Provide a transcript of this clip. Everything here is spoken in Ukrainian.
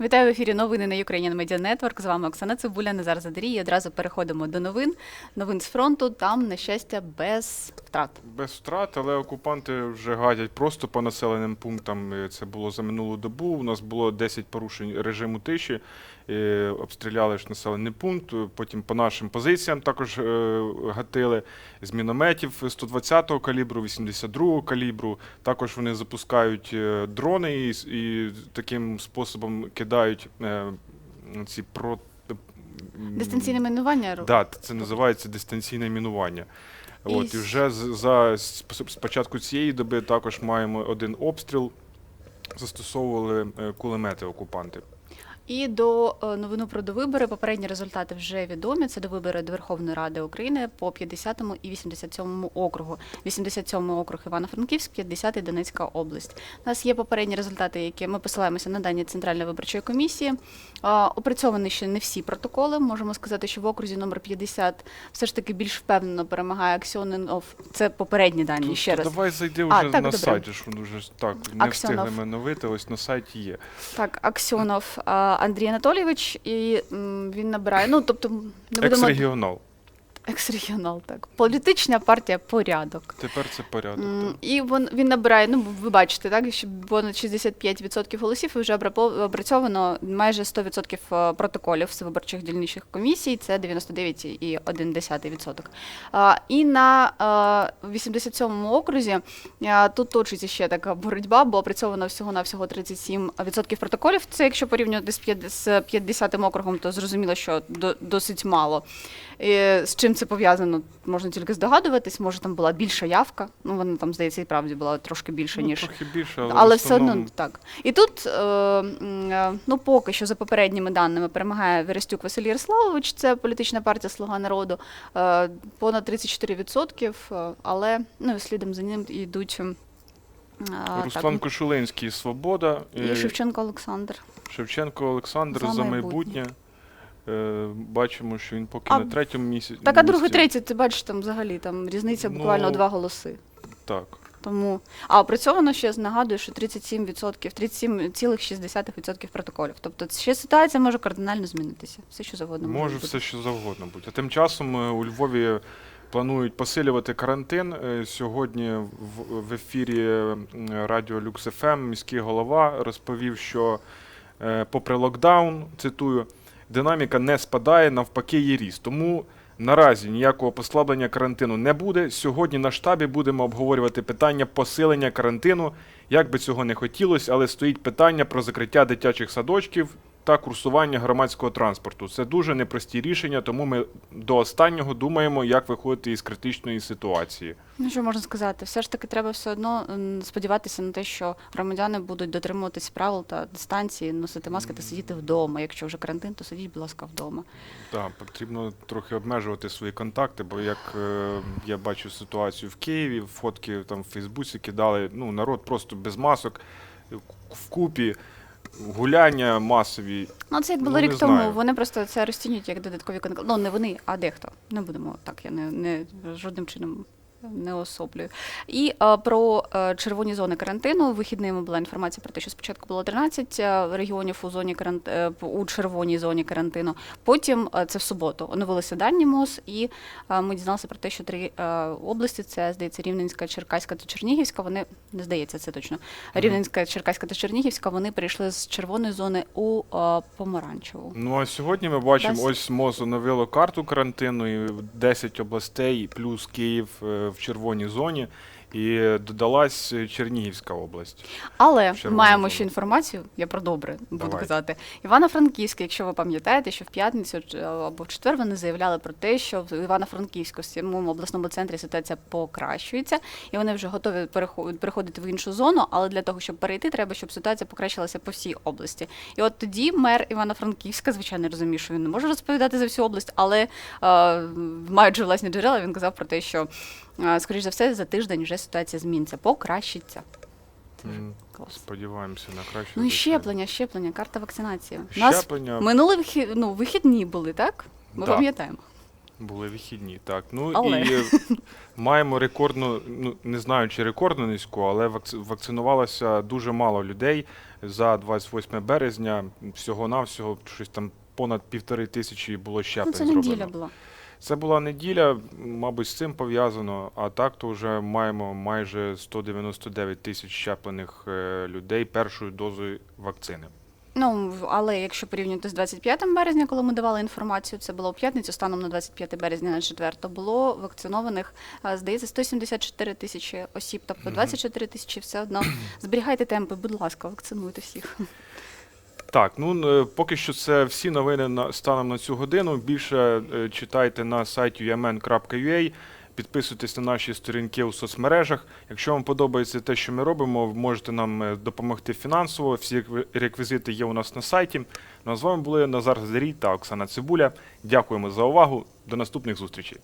Вітаю в ефірі новини на Ukrainian Media Network. З вами Оксана Цибуля, Назар Задарій. І одразу переходимо до новин. Новин з фронту. Там, на щастя, без втрат. Без втрат, але окупанти вже гадять просто по населеним пунктам. Це було за минулу добу. У нас було 10 порушень режиму тиші. Е, Обстріляли ж населений пункт. Потім по нашим позиціям також е, гатили з мінометів 120-го калібру, 82-го калібру. Також вони запускають е, дрони і, і таким способом кидають ці про Дистанційне мінування ру- Да, це називається дистанційне мінування. І От, і вже з, за, з з початку цієї доби також маємо один обстріл. Застосовували кулемети окупанти. І до е, новину про довибори. Попередні результати вже відомі. Це довибори до Верховної Ради України по 50-му і 87-му округу. 87-й округ Івано-Франківськ, 50-й Донецька область. У нас є попередні результати, які ми посилаємося на дані Центральної виборчої комісії. Опрацьовані ще не всі протоколи. Можемо сказати, що в окрузі номер 50 все ж таки більш впевнено перемагає Аксіоненов. Це попередні дані. Тут- ще то раз. Давай зайди А, вже так, на добре. сайт, же ж вже так не Аксьонов. встигли новити, ось на сайті є. Так, Аксьонов а, Андрій Анатолійович, і він набирає. Ну тобто, не будемо Екс-регіонал. Екс-регіонал, так. Політична партія порядок. Тепер це порядок. М, так. І він, він набирає, ну ви бачите, так, що понад 65% голосів і вже опрацьовано майже 100% е, протоколів з виборчих дільничних комісій, це 99,1%. А, І на е, 87-му окрузі е, тут точиться ще така боротьба, бо опрацьовано всього-навсього 37% протоколів. Це якщо порівнювати з з 50-м округом, то зрозуміло, що до- досить мало. І з чим це пов'язано, можна тільки здогадуватись. Може, там була більша явка. Ну, вона там, здається, і правді була трошки більше, Ну, ніж. трохи більше, але, Але все одно так. І тут, е, е, ну поки що за попередніми даними перемагає Верестюк Василь Ярославович, це політична партія Слуга народу, е, понад 34%, е, але ну, слідом за ним йдуть. Руслан так, Кошулинський Свобода. і Шевченко Олександр. Шевченко Олександр За за, майбутнє. Е, Бачимо, що він поки А, на третьому місці. Так, а другий, третій, ти бачиш, там взагалі там різниця буквально Ну, два голоси. Так. Тому а опрацьовано ще нагадую, що 37%, 37,6% протоколів. Тобто ще ситуація може кардинально змінитися. Все що завгодно може, Може бути. все що завгодно бути. А тим часом е, у Львові планують посилювати карантин. Е, Сьогодні в, в ефірі м, радіо Люкс ФМ міський голова розповів, що е, попри локдаун, цитую, динаміка не спадає, навпаки, є ріст. Тому наразі ніякого послаблення карантину не буде. Сьогодні на штабі будемо обговорювати питання посилення карантину. Як би цього не хотілося, але стоїть питання про закриття дитячих садочків та курсування громадського транспорту. Це дуже непрості рішення, тому ми до останнього думаємо, як виходити із критичної ситуації. Ну що можна сказати? Все ж таки треба все одно сподіватися на те, що громадяни будуть дотримуватись правил та дистанції, носити маски та сидіти вдома. Якщо вже карантин, то сидіть, будь ласка, вдома. Так, потрібно трохи обмежувати свої контакти, бо як е, я бачу ситуацію в Києві, фотки там в Фейсбуці кидали, ну народ просто без масок вкупі, гуляння масові. Ну, це як Ну, було ну, рік тому. знаю. Вони просто це розцінюють як додаткові конкурси. Ну, не вони, а дехто. Не будемо так, я не, не жодним чином. Не особлюю. І е, про е, червоні зони карантину. Вихідними була інформація про те, що спочатку було 13 е, регіонів у зоні карант... у червоній зоні карантину. Потім е, це в суботу оновилися дані МОЗ, і е, ми дізналися про те, що три е, області це здається Рівненська, Черкаська та Чернігівська. Вони не здається, це точно. Рівненська, Черкаська та Чернігівська. Вони перейшли з червоної зони у е, помаранчеву. Ну а сьогодні ми бачимо, Дасть. ось МОЗ оновило карту карантину, і 10 областей плюс Київ в червоній зоні, і додалась Чернігівська область. Але Червона маємо зона. ще інформацію. Я про добре буду Давай. казати. Івано-Франківська, якщо ви пам'ятаєте, що в п'ятницю або в четвер вони заявляли про те, що в цьому обласному центрі ситуація покращується, і вони вже готові переходити в іншу зону. Але для того, щоб перейти, треба, щоб ситуація покращилася по всій області. І от тоді мер Івано-Франківська, звичайно, розумів, що він не може розповідати за всю область, але е, маючи власні джерела, він казав про те, що скоріш за все за тиждень вже ситуація зміниться, покращиться. Це клас. Сподіваємося на краще. Ну і щеплення, щеплення, карта вакцинації. У нас Щеплення. минули вихід, ну, вихідні були, так? Ми Да. пам'ятаємо. Були вихідні, так. Ну Але. і е, маємо рекордну, ну не знаю чи рекордну низьку, але вакци- вакцинувалося дуже мало людей за 28 березня. Всього-навсього щось там понад півтори тисячі було Ну, щеплень це зроблено. неділя була. Це була неділя, мабуть, з цим пов'язано. А так то вже маємо майже 199 тисяч щеплених е, людей першою дозою вакцини. Ну, але якщо порівнювати з 25 березня, коли ми давали інформацію, це було у п'ятницю, станом на 25 березня на 4, було вакцинованих, а, здається, 174 тисячі осіб, тобто 24 тисячі все одно. Зберігайте темпи, будь ласка, вакцинуйте всіх. Так, ну е, поки що це всі новини на станом на цю годину. Більше е, читайте на сайті umn.ua, підписуйтесь на наші сторінки у соцмережах. Якщо вам подобається те, що ми робимо, можете нам е, допомогти фінансово. Всі реквізити є у нас на сайті. Ну а з вами були Назар Зарій та Оксана Цибуля. Дякуємо за увагу. До наступних зустрічей.